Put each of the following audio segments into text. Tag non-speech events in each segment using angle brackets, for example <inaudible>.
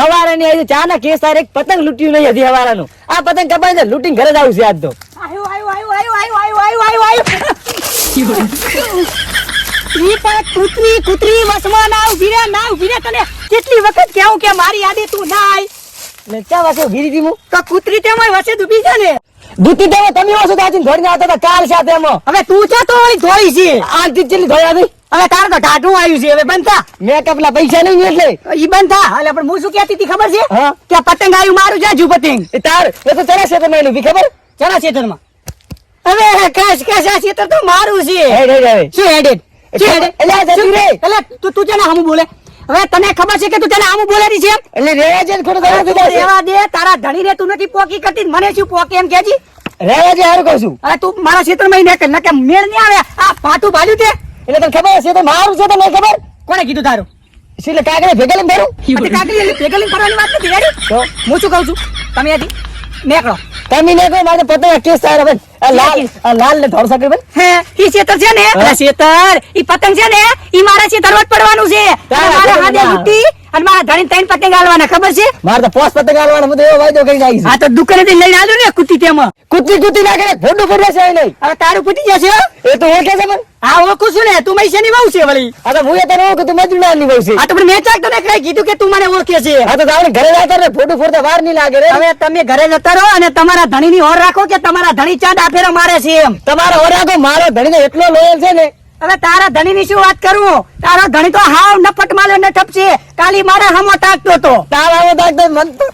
હવારાની આવી ચા ના કેસ તારે પતંગ લૂટ્યું નહીં હજી હવારાનું. આ પતંગ કપાય છે લૂંટીને ઘરે જ આવું છે આજ તો. આયો આયો આયો આયો આયો આયો આયો આયો આયો. પણ કૂતરી કૂતરી વસમાં ના ઊભી રે ના ઊભી રે તને કેટલી વખત કેવું કે મારી યાદે તું ના આય. ને ચા વાસે ગીરી દી હું તો કૂતરી તેમાં વચ્ચે ડૂબી છે ને. દૂતી તેમાં તમે ઓછો તાજી ધોડીને આવતા હતા કાલ સાથે એમાં. હવે તું છે તો વળી ધોઈ છે. આજથી જેટલી ધોયા હતી હવે તાર તો ઢાઢું આવ્યું છે હવે બનતા મેકઅપ ના પૈસા નહીં એટલે. ઈ બનતા હાલે પણ હું શું કહેતી હતી ખબર છે? કે આ પતંગ આવ્યું મારું જાજુ પતંગ એ તાર એ તો ચરા ક્ષેત્રમાં એનું ખબર? ચલા ચેતનમાં હવે કેશ કેશ આ ક્ષેત્ર તો મારું છે. હેડ હેડ હવે શું હેડેડ એટલે આ રે. એટલે તું તું જેને હમું બોલે? હવે તને ખબર છે કે તું તેને આમ બોલે છે એટલે રેવા છે ને ખોટું તું નથી દે તારા ધણી રે તું નથી પોકી કરતી મને શું પોકે એમ કેજી? રેવા છે હારું કહું છું. અરે તું મારા ક્ષેત્રમાં ઈ ન કે મેળ નહીં આવે આ પાટું બાજુ તે? એટલે તને ખબર છે તો મારું છે તો નહીં ખબર? કોને કીધું તારું? એટલે કાગળે ભેગા લઈને તે કાકડી એટલે ભેગા લઈને ફરવાની વાત નથી યાર તો? હું શું કહું છું? તમે આથી નીકળો. તમે ને મારે પતંગ કેસ થાય ભાઈ લાલ લાલ ને ધોળ સાકર ભાઈ હે ઈ શેતર છે ને? શેતર. ઈ પતંગ છે ને? ઈ મારા શેતર જ પડવાનું છે. મારા હાથે. લૂંટી અને મારા ધણી ત્રણ પતંગ આલવાના ખબર છે? મારે તો પોસ પતંગ આલવાનો બધું એવો વાયદો કરી નાખી આ તો દુકાને થી લઈને આવ્યો ને કુતી તેમાં. કુતી કુતી ને ફોટો ફોટો છે નહીં હવે તારું ફૂટી જશે એ તો ઓળખે છે મને? આ ઓળખું છું ને તું મૈસાની વહુ છે વળી? આ તો હું એ તને ઓળખું તું મજૂરની નિભાવ છે. આ તો પણ મેં ચાક તને કઈ કીધું કે તું મને ઓળખે છે. હા તો તારે ઘરે જતા ને ફોટો ફોડતા વાર નહીં લાગે રે. હવે તમે ઘરે જતા રહો અને તમારા ધણી ની ઓર રાખો કે તમારા ધણી ચા આફેરો મારે છે એમ. તમારો રાખો મારો ધણીને એટલો લોયલ છે ને. હવે તારા ધણી ની શું વાત કરું? તારો ધણી તો હાવ નફટ માલે ને ઠપ કાલી મારા હમો તાકતો તો. તારામાં તાકતો મન તો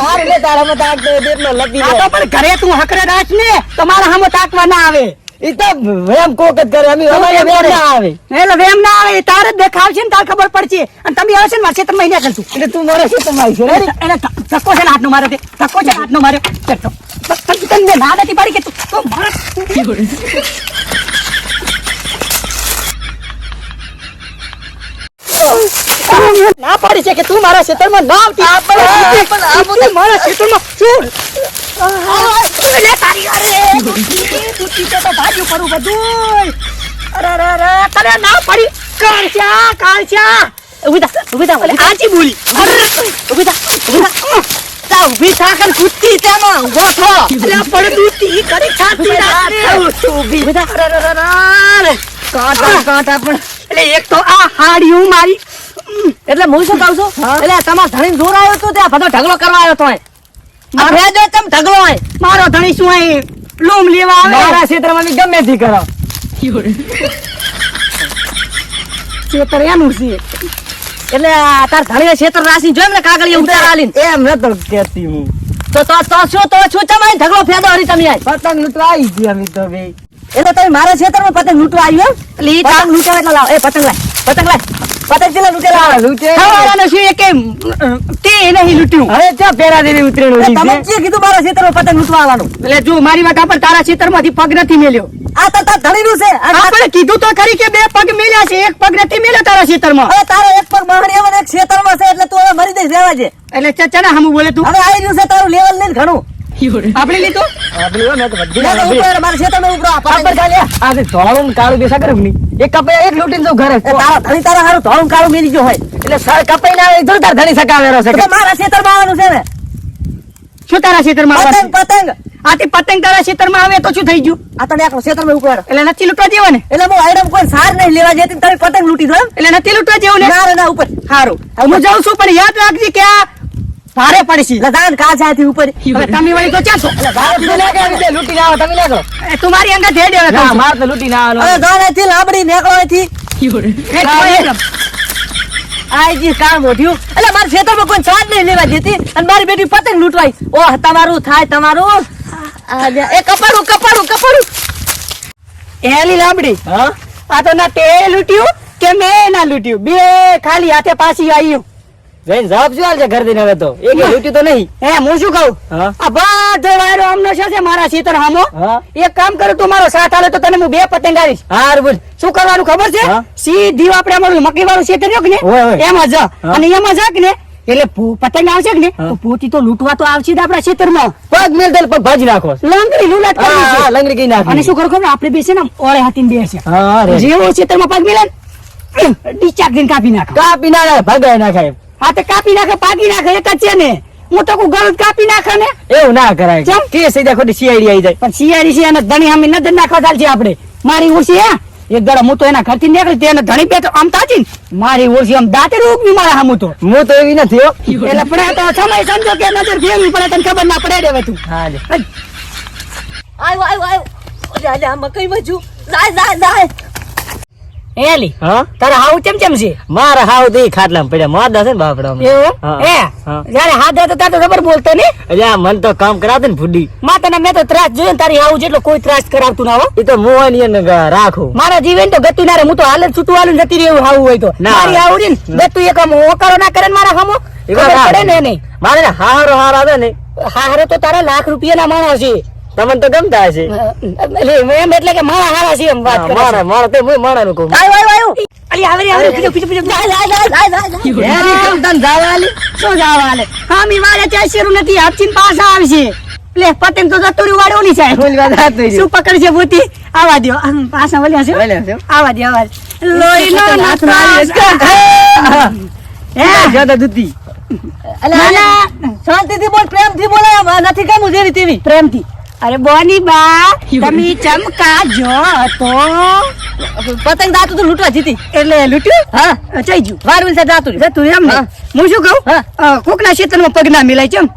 હાર લે તારામાં તાકતો એટલો લપી આ તો પણ ઘરે તું હકરે રાખ ને તો મારા હમો તાકવા ના આવે. ઈ તો વેમ કોક કરે અમે અમારે વેમ ના આવે. એટલે વેમ ના આવે તારે દેખાવશે ને તારે ખબર પડશે. અને તમે આવે છે ને મારે તમે એટલે તું મારે શું તમારી છે એને ધક્કો છે ને હાથનો મારે ધક્કો છે ને હાથનો મારે. તને ના નથી પાડી કે તું તો મારે પાડી છે કે તું મારા ક્ષેત્રમાં ના આવતી પણ આ તું મારા ક્ષેત્રમાં શું? તારી અરે તું ચીતે તો ભાગ્યું કરું બધું અરે અરે અરે તને ના પડી. કાળચા કાળચા ઊભી થા ઊભી થા આજી બોલી. અરે ઊભી થા ઊભી થા. તા ઊભી થા કુત્તી તેમાં ઊભો થો. એટલે દૂતી કરી છાતી રાખ ઊભી કાંટા કાંટા પણ. એટલે એક તો આ હાડિયું મારી. એટલે હું શું કહું છું? એટલે તમારા ધણી જોર આવ્યો તો ત્યાં બધો ઢગલો કરવા આવ્યો તો મારે જો તમ ઢગલો હોય. મારો ધણી શું અહીં લૂમ લેવા આવે? મારા ક્ષેત્રમાં ગમે થી કરો. ક્ષેત્ર એનું છે. એટલે તાર ધણી ક્ષેત્ર રાશિ જોઈ ને કાગળ ઉતાર આલી એમ નતો કહેતી હું. તો તો તો શું તો શું ચમાઈ ઢગલો ફેદો હરી તમે પતંગ લૂંટવા આવી ગયા અમે તો ભાઈ એટલે તમે મારા ક્ષેત્રમાં પતંગ લૂંટવા આવ્યો? એટલે એ પતંગ લૂંટાવા એટલે લાવ. એ પતંગ લાય પતંગ લાય. પતંગ કેટલા લૂંટેલા. લૂંટે હવારાનો શું એ તે નહીં લૂંટ્યું. હવે ક્યાં પેરા દેવી ઉતરેલું તમે તમે કીધું મારા ક્ષેત્રમાં પતંગ લૂંટવા આવવાનું? એટલે જો મારી વાત આપણ તારા ખેતરમાંથી પગ નથી મેલ્યો. આ તો તાર ધણીનું છે. આપણે કીધું તો ખરી કે બે પગ મેલ્યા છે એક પગ નથી મેલ્યો તારા હવે તારો એક પગ એક ક્ષેત્રમાં છે એટલે તું હવે મરી જઈશ રહેવા છે એટલે ચચના હમું બોલે તું. હવે આવી રહ્યું છે તારું લેવલ નહીં ઘણું. આપણે લીધો? તો મારા ક્ષેત્રમાં ઉપર આ પતંગ ચાલે આ ધોળું કાળું બેસા કરે નહીં એક કપાઈ એક લૂંટીને જવું ઘરે. તારા ધણી તારા હારું ધોળું કાળું મેરી ગયો હોય. એટલે સર કપાઈ ના આવે તો તાર ધણી સકાવેરો છે મારા ક્ષેત્રમાં આવવાનું છે ને. શું તારા ખેતરમાં પતંગ પતંગ. આથી પતંગ તારા ખેતરમાં આવે તો શું થઈ ગયું? આ તને આખો ક્ષેત્રમાં ઉપર એટલે નથી લૂટવા જેવો ને એટલે હું આઈટમ કોઈ સાર નહીં લેવા જતી તમે પતંગ લૂંટી દો એટલે નથી લૂંટવા જેવું ને ના ના ઉપર. સારું હું જાઉં છું પણ યાદ રાખજે કે આ ભારે પડશે. લદાન કા જાય થી ઉપર તમે વળી તો ચાસો લૂંટી ના આવે તમે લાગો એ તું મારી અંગત હેડ હવે ના કહું માર તો લૂટી ના આવે ગાડે થી લાબડી નેકળો થી કામ એટલે મારા ખેતરમાં કોઈ સ્વાદ નહીં લેવા દેતી. અને મારી બેટી પતંગ લૂંટવાઈ. ઓહ તમારું થાય તમારું. એ કપાડું કપાડું કપાડું એલી લાંબડી. હા? આ તો ના તે લૂંટ્યું કે મેં ના લૂટ્યું. બે ખાલી હાથે પાછી આવ્યું જઈને જવાબ શું આલજે ઘર દઈને હવે તો? એક લૂંટ્યું તો નહીં. હે હું શું કહું? આ બધો વાયરો આમનો છે છે મારા ખેતર હામો. એક કામ કરું તું મારો સાથ આલે તો તને હું બે પતંગ આવીશ. હાર બોલ. શું કરવાનું ખબર છે? સીધી આપણે અમારું મકઈ વાળું ખેતર રહ્યો કે ને. એમાં જા. અને એમાં જા કે ને એટલે પતંગ આવશે કે ને. તો પોતી તો લૂંટવા તો આવશે જ આપણા ખેતરમાં પગ મેલ દલ પગ ભાજી નાખો. લંગડી લુલાટ. હા, લંગડી કઈ નાખી. અને શું કરો ખબર? આપણે બેસે ને ઓળે હાથીને બેસે જેવો ખેતરમાં પગ મેલે ડીચાક દિન કાપી નાખો. કાપી નાખે ભગાય નાખાય આ તો કાપી નાખે પાકી નાખે એક જ છે ને. હું તો કું ગળું કાપી નાખે ને. એવું ના કરાય. કેમ? કે સીધા ખોટી શિયાળી આવી જાય. પણ શિયાળી છે એને ધણી સામે નજર નાખવા ચાલશે આપણે. મારી ઓળશી હે? એક ગળા હું તો એના ઘરથી નીકળી તેને ધણી પેટ આમ તાચી ને મારી ઓળશી આમ દાંતે રૂપની મારા હમું તો. હું તો એવી નથી હો. એટલે પણ આ તો સમય સમજો કે નજર ફેરવી પડે તને ખબર ના પડે રે તું હા. આવ્યો આવ્યો આવ્યો આ મકઈ મજુ જાય જાય જાય એલી હા? તારા હાવ ચમ ચમ છે? મારા હાવ દે ખાટલામાં પડ્યા મોદા છે ને બાપડા એવું? એ જ્યારે હા. હાથ હતો ત્યારે તો ખબર બોલતો ને અલ્યા મન તો કામ કરાવતો ને ફૂડી. માતાના મેં તો ત્રાસ જોયો ને તારી હાવ જેટલો કોઈ ત્રાસ કરાવતું ના હો. એ તો મોહની એને ગ- રાખું. મારા જીવન તો ગતિ ના રે હું તો હાલ છૂટું હાલું જતી રહ્યું હાવું હોય તો. મારી મારી આવડી ને ગતું એક આમ ઓકારો ના કરે ને મારા હામો? એ પડે ને નહીં મારે હારો હાર આવે ને. હારો તો તારા લાખ રૂપિયા ના માણસ છે. તમને તો ગમતા હશે. એમ એટલે કે મારા હારા છે એમ વાત મારા મારા તે હું માણાનું કહું. આવ્યો આવ્યો આવ્યો અલી આવે રે આવે કેમ તને નથી. આપચીન આવશે. લે પતંગ તો જતુરી વાળો ની નહીં શું ભૂતી આમ પાછા વળ્યા છે? વળ્યા છે. આવા નાથ હે? જ્યાદા દૂધી. ના, ના. શાંતિથી બોલ પ્રેમથી બોલે. નથી કેમ જેવી તેવી. પ્રેમથી. અરે બોની બા તમે ચમકા જો તો પતંગ દાતું તો લૂંટવા જીતી. એટલે લૂંટ્યું? હા. ચઈ ગયું. વાર સાહેબ દાતું તું એમ હું. શું કહું? કોકના ક્ષેત્રમાં પગ ના મિલાય ચમ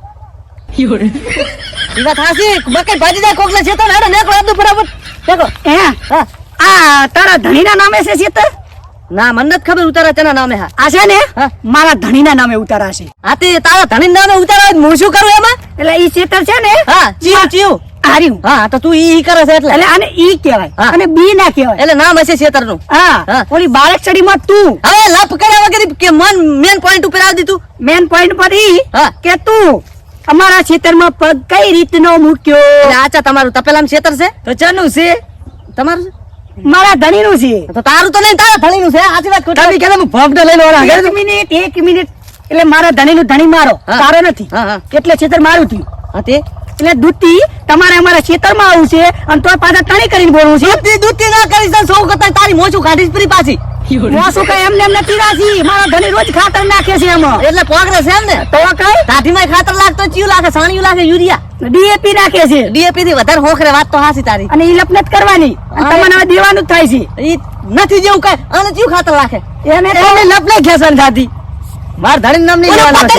ઈ વાત. મકઈ ભાજી જાય કોકના છે તો ને હેડો બરાબર દેખો હે? હા. આ તારા ધણીના નામે છે ક્ષેત્ર ના મને નથી ખબર ઉતારા તેના નામે હા. આ છે ને. મારા ધણીના નામે ઉતારા છે. હા તે તારા ધણી નામે ઉતારા હું શું કરું એમાં? એટલે ઈ ક્ષેત્ર છે ને? હા ચીવ ચીવ હાર્યું. હા તો તું ઈ ઈ કરે છે એટલે. એટલે આને ઈ કહેવાય. અને બી ના કહેવાય. એટલે નામ હશે છેતરનું. હા. ઓલી બાળક ચડીમાં તું. હવે લપ કર્યા વગર કે મન મેન પોઈન્ટ ઉપર આવી દીધું મેન પોઈન્ટ પર ઈ કે તું અમારા ક્ષેત્રમાં પગ કઈ રીતનો મૂક્યો? આચા તમારું તપેલામાં છેતર છે? તો ચાનું છે. તમારું? મારા ધણીનું છે. તો તારું તો નહીં તારા ધણીનું છે. આચી વાત તમે કહેતા હું ભોગડો લઈને એક મિનિટ એક મિનિટ. એટલે મારા ધણીનું ધણી મારો. હા. તારો નથી. હા હા. એટલે ક્ષેત્ર મારું થયું? હા તે? એટલે દૂતી તમારે અમારા ક્ષેત્રમાં આવું છે અને તો પાછા તણી કરીને બોલવું છે. દૂતી ના કરીશ તો સૌ કરતા તારી મોછું કાઢીશ ફરી પાછી. મોસું કઈ એમને એમ નથી રાજી મારા ધણી રોજ ખાતર નાખે છે એમાં. એટલે પોગરે છે એમ ને તો કઈ? કાઠીમાં ખાતર લાગતો ચિયું લાગે સાણિયું લાગે યુરિયા. ડીએપી નાખે છે. ડીએપી થી વધારે હોખરે વાત તો હાસી તારી. અને ઈ લપનત કરવાની. તમને હવે દેવાનું જ થાય છે. ઈ નથી જેવું કઈ. અને ચિયું ખાતર લાગે? એને એને લપ નહીં માર ધણી નામ નહીં લેવાનું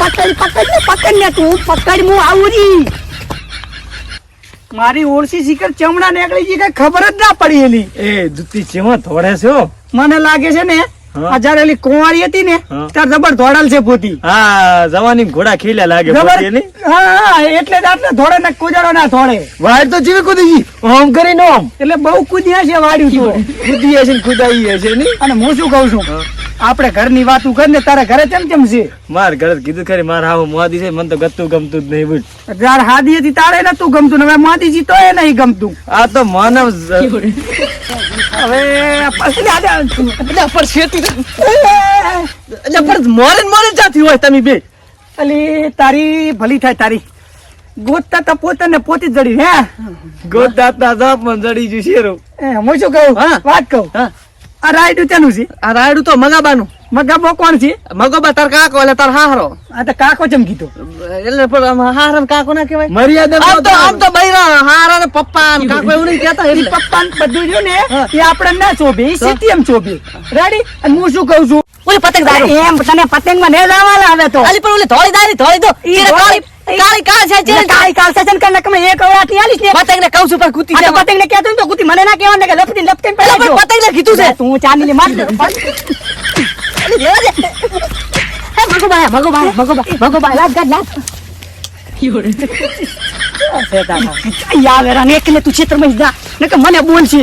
પકડ પકડ ને પકડ ને તું પકડ હું આવું રી મારી ઓળસી શિખર ચમડા નીકળી ગઈ કઈ ખબર જ ના પડી એની. એ દૂધી ચેવો ધોળે છે? મને લાગે છે ને હા. જયારે ઓલી કુંવારી હતી ને. ત્યારે જબર ધોડાલ છે પોતી. હા જવાની ઘોડા ખીલ્યા લાગે હા હા, એટલે જ આટલે ધોડે ને કુજાડો ના ધોડે વાડ તો જીવે કુદી ગઈ. ઓમ કરીને નો એટલે બહુ કુદ્યા છે વાડ્યું તું. કુદી છે ને કુદાઈ છે ને અને હું શું કઉ છું? આપડે આપણે ઘરની વાતું કર ને તારા ઘરે કેમ કેમ છે? માર ઘરે કીધું ખરી માર હાવ મોદી છે મને તો ગતું ગમતું જ નહીં બુજ તાર હાદી હતી તારે નતું ગમતું ને હવે મોદીજી તો એ નહીં ગમતું. આ તો માનવ હવે પછી આ પર શેતી એટલે પર મોરે ને હોય તમે બે. અલી તારી ભલી થાય તારી. ગોતતા તો પોતે ને પોતે જ જડી હે? જાપમાં જડી જુ શેરો. એ, હું શું કહું? હા. વાત કહું? હા. આ રાયડું તેનું છે? આ રાયડું તો મગાબાનું. મગાબો કોણ છે? મગોબા તાર કાકો એટલે તાર હારો આ તો કાકો જેમ કીધો. એટલે પણ આમ કાકો ના કહેવાય. મર્યાદા આમ તો આમ તો બૈરા હારા ને પપ્પા ને કાકો એવું નહીં કહેતા એટલે. પપ્પા ને બધું રહ્યું ને એ આપણે ના ચોબે એ સીટીએમ ચોબે રેડી અને હું શું કહું છું? ઓલી પતંગ દારી. એમ તને પતંગમાં ને જવાના હવે તો. અલી પણ ઓલી ધોળી દારી ધોળી દો કાળી કાળી કાળ છે એટલે કાળી કાલ સેશન કરીને તમે એક અવળાટની આલીશ ને. પતંગ ને કહું છું પણ કૂતી છે પતંગ ને કહેતો ને તો કુતી. મને ના કહેવાનું કે લપટી લપટી પેલા પતંગ ને કીધું છે. તું ચાંદી ને માર <laughs> દે. અલી લેવા દે હે મગોબા મગોબા મગોબા મગોબા લાગ ગાડ લાગ યાર વેરા ને એક ને તું ક્ષેત્રમાં જા ને કે મને બોલશે